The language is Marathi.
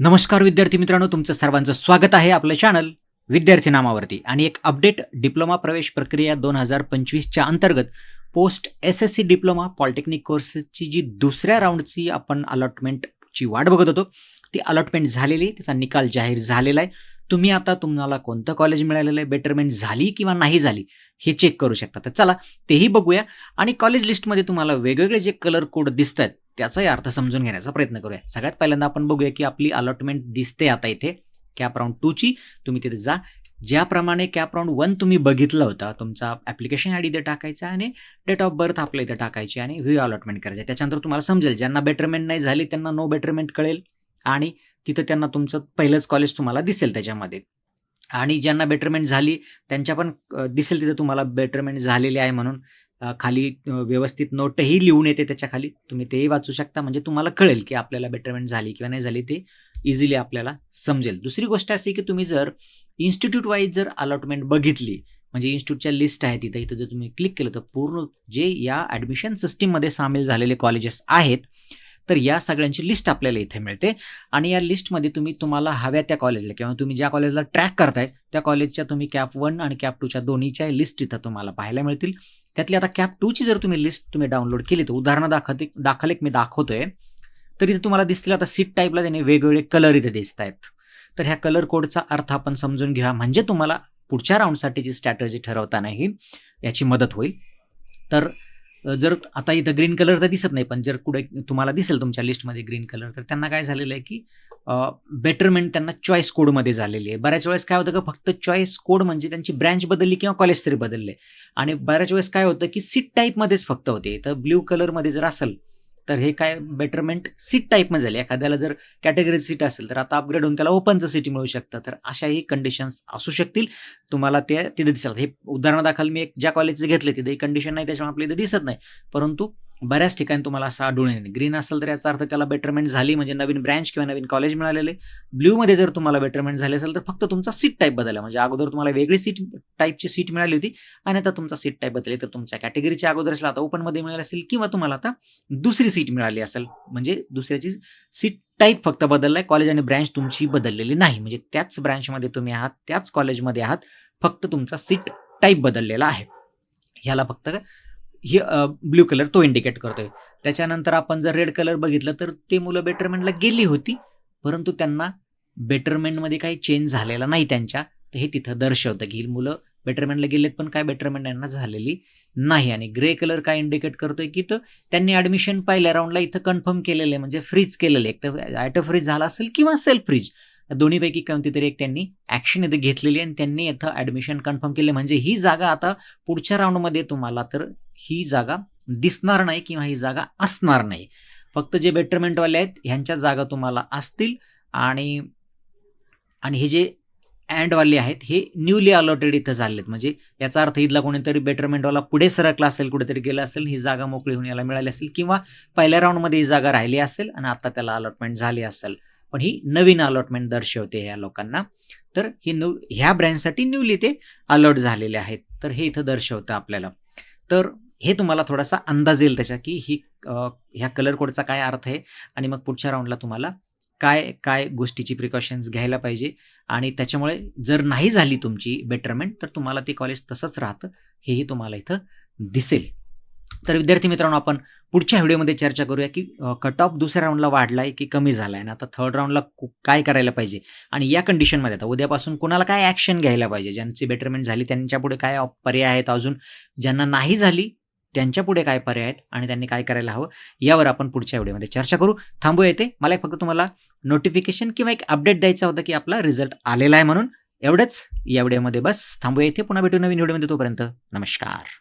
नमस्कार विद्यार्थी मित्रांनो तुमचं सर्वांचं स्वागत आहे आपलं चॅनल विद्यार्थी नामावरती. आणि एक अपडेट डिप्लोमा प्रवेश प्रक्रिया दोन हजार पंचवीसच्या अंतर्गत post S S C diploma polytechnic कोर्सेसची जी दुसऱ्या राऊंडची आपण अलॉटमेंटची वाट बघत होतो ती अलॉटमेंट झालेली त्याचा निकाल जाहीर झालेला आहे. तुम्ही आता तुम्हाला कोणतं कॉलेज मिळालेलं आहे? बेटरमेंट झाली किंवा नाही झाली? हे चेक करू शकता. तर चला तेही बघूया. आणि कॉलेज लिस्टमध्ये तुम्हाला वेगवेगळे जे कलर कोड दिसत आहेत त्याचाही अर्थ समजून घेण्याचा प्रयत्न करूया. सगळ्यात पहिल्यांदा आपण बघूया की आपली अलॉटमेंट दिसते आता इथे. कॅप राऊंड टूची तुम्ही तिथे जा. ज्याप्रमाणे कॅप राऊंड वन तुम्ही बघितलं होतं तुमचा ॲप्लिकेशन आय डी इथे टाकायचा आणि डेट ऑफ बर्थ आपल्या इथे टाकायची आणि व्ह्यू अलॉटमेंट करायचे. त्याच्यानंतर तुम्हाला समजेल ज्यांना बेटरमेंट नाही झाली त्यांना नो बेटरमेंट कळेल. आणि तिथं त्यांना तुमचं पहिलंच कॉलेज तुम्हाला दिसेल त्याच्यामध्ये. आणि ज्यांना बेटरमेंट झाली त्यांच्या पण दिसेल तिथं तुम्हाला बेटरमेंट झालेली आहे म्हणून. खाली व्यवस्थित नोटही लिहून येते त्याच्याखाली. तुम्ही तेही वाचू शकता. म्हणजे तुम्हाला कळेल की आपल्याला बेटरमेंट झाली किंवा नाही झाली ते इझिली आपल्याला समजेल. दुसरी गोष्ट अशी की तुम्ही जर इन्स्टिट्यूट वाईज जर अलॉटमेंट बघितली म्हणजे इन्स्टिट्यूटच्या लिस्ट आहे तिथं इथं जर तुम्ही क्लिक केलं तर पूर्ण जे या ॲडमिशन सिस्टीममध्ये सामील झालेले कॉलेजेस आहेत तर या सगळ्यांची लिस्ट आपल्याला इथे मिळते. आणि या लिस्टमध्ये तुम्ही तुम्हाला हव्या त्या कॉलेजला किंवा तुम्ही ज्या कॉलेजला ट्रॅक करताय त्या कॉलेजच्या तुम्ही कॅप वन आणि कॅप टूच्या दोन्हीच्या लिस्ट इथं तुम्हाला पाहायला मिळतील. त्यातली आता कॅप टूची जर तुम्ही लिस्ट तुम्ही डाउनलोड केली तर उदाहरणं दाखवते दाखल एक मी दाखवतोय. तर इथे तुम्हाला दिसतील आता सीट टाईपला त्याने वेगवेगळे कलर इथे दिसत आहेत तर ह्या कलर कोडचा अर्थ आपण समजून घ्या म्हणजे तुम्हाला पुढच्या राऊंडसाठीची स्ट्रॅटर्जी ठरवतानाही याची मदत होईल. तर जर आता इथं ग्रीन कलर तर दिसत नाही पण जर कुठे तुम्हाला दिसेल तुमच्या लिस्टमध्ये ग्रीन कलर तर त्यांना काय झालेलं आहे की बेटरमेंट त्यांना चॉईस कोडमध्ये झालेली आहे. बऱ्याच वेळेस काय होतं का फक्त चॉईस कोड म्हणजे त्यांची ब्रँच बदलली किंवा कॉलेज तरी बदलले. आणि बऱ्याच वेळेस काय होतं की सीट टाईपमध्येच फक्त होते. तर ब्ल्यू कलरमध्ये जर असेल तर हे काय बेटरमेंट सीट टाईपमध्ये झाली. एखाद्याला जर कॅटेगरी सीट असेल तर आता अपग्रेड होऊन त्याला ओपनचं सीट मिळू शकतं. तर अशाही कंडिशन्स असू शकतील. तुम्हाला ते तिथे दिसतात हे उदाहरणादाखल मी एक ज्या कॉलेजचे घेतले तिथे कंडिशन नाही त्याच्यामुळे आपल्या इथे दिसत नाही. परंतु बऱ्याच ठिकाणी तुम्हाला असं आढळून येईल. ग्रीन असेल तर याचा अर्थ त्याला बेटरमेंट झाली म्हणजे नवीन ब्रँच किंवा नवीन कॉलेज मिळालेले. ब्ल्यूमध्ये जर तुम्हाला बेटरमेंट झाले असेल तर फक्त तुमचा सीट टाईप बदलला म्हणजे अगोदर तुम्हाला वेगळी सीट टाईपची सीट मिळाली होती. आणि आता तुमचा सीट टाईप बदलली. तर तुमच्या कॅटेगरीच्या अगोदर असेल आता ओपनमध्ये मिळाली असेल किंवा तुम्हाला आता दुसरी सीट मिळाली असेल. म्हणजे दुसऱ्याची सीट टाईप फक्त बदललाय. कॉलेज आणि ब्रँच तुमची बदललेली नाही. म्हणजे त्याच ब्रँचमध्ये तुम्ही आहात त्याच कॉलेजमध्ये आहात फक्त तुमचा सीट टाईप बदललेला आहे. ह्याला फक्त हे ब्ल्यू कलर तो इंडिकेट करतोय. त्याच्यानंतर आपण जर रेड कलर बघितलं तर ते मुलं बेटरमेंटला गेली होती. परंतु त्यांना बेटरमेंटमध्ये काही चेंज झालेला नाही त्यांच्या. तर हे तिथं दर्शवतं की ही मुलं बेटरमेंटला गेलेत पण काय बेटरमेंट यांना झालेली नाही. आणि ग्रे कलर काय इंडिकेट करतोय की तर त्यांनी ॲडमिशन पहिल्या राऊंडला इथं कन्फर्म केलेलं आहे म्हणजे फ्रीज केलेलं आहे. एक तर ॲटो फ्रीज झाला असेल किंवा सेल्फ फ्रीज दोन्हीपैकी कोणती तरी एक त्यांनी ॲक्शन इथे घेतलेली आणि त्यांनी इथं ॲडमिशन कन्फर्म केले म्हणजे ही जागा आता पुढच्या राऊंडमध्ये तुम्हाला तर ही जागा दिसणार नाही किंवा ही जागा असणार नाही. फक्त जे बेटरमेंटवाले आहेत ह्यांच्या जागा तुम्हाला असतील. आणि आणि हे जे अँडवाले आहेत हे न्यूली अलॉटेड इथं झाले आहेत म्हणजे याचा अर्थ इथला कोणीतरी बेटरमेंटवाला पुढे सरकला असेल कुठेतरी गेला असेल ही जागा मोकळी होऊन याला मिळाली असेल किंवा पहिल्या राऊंडमध्ये ही जागा राहिली असेल आणि आता त्याला अलॉटमेंट झाली असेल. पण ही नवीन अलॉटमेंट दर्शवते ह्या लोकांना. तर ही न्यू ह्या ब्रँडसाठी न्यूली ते अलॉट झालेले आहेत. तर हे इथं दर्शवतं आपल्याला. तर हे तुम्हाला थोडासा अंदाज येईल त्याच्या की ही ह्या कलर कोडचा काय अर्थ आहे आणि मग पुढच्या राऊंडला तुम्हाला काय काय गोष्टीची प्रिकॉशन्स घ्यायला पाहिजे? आणि त्याच्यामुळे जर नाही झाली तुमची बेटरमेंट तर तुम्हाला ते कॉलेज तसंच राहतं. हेही तुम्हाला इथं दिसेल. तर विद्यार्थी मित्रांनो आपण पुढच्या व्हिडिओमध्ये चर्चा करूया की कट ऑफ दुसऱ्या राऊंडला वाढलाय की कमी झालाय? ना आता थर्ड राऊंडला काय करायला पाहिजे? आणि या कंडिशनमध्ये आता उद्यापासून कोणाला काय ॲक्शन घ्यायला पाहिजे? ज्यांची बेटरमेंट झाली त्यांच्यापुढे काय पर्याय आहेत अजून? ज्यांना नाही झाली त्यांच्या पुढे काय पर्याय आहेत आणि त्यांनी काय करायला हवं यावर आपण पुढच्या व्हिडिओमध्ये चर्चा करू. थांबूया येते मला एक फक्त तुम्हाला नोटिफिकेशन किंवा एक अपडेट द्यायचा होता की आपला रिझल्ट आलेला आहे म्हणून. एवढंच या व्हिडिओमध्ये. बस थांबूया इथे. पुन्हा भेटू नवीन व्हिडिओमध्ये तोपर्यंत. नमस्कार.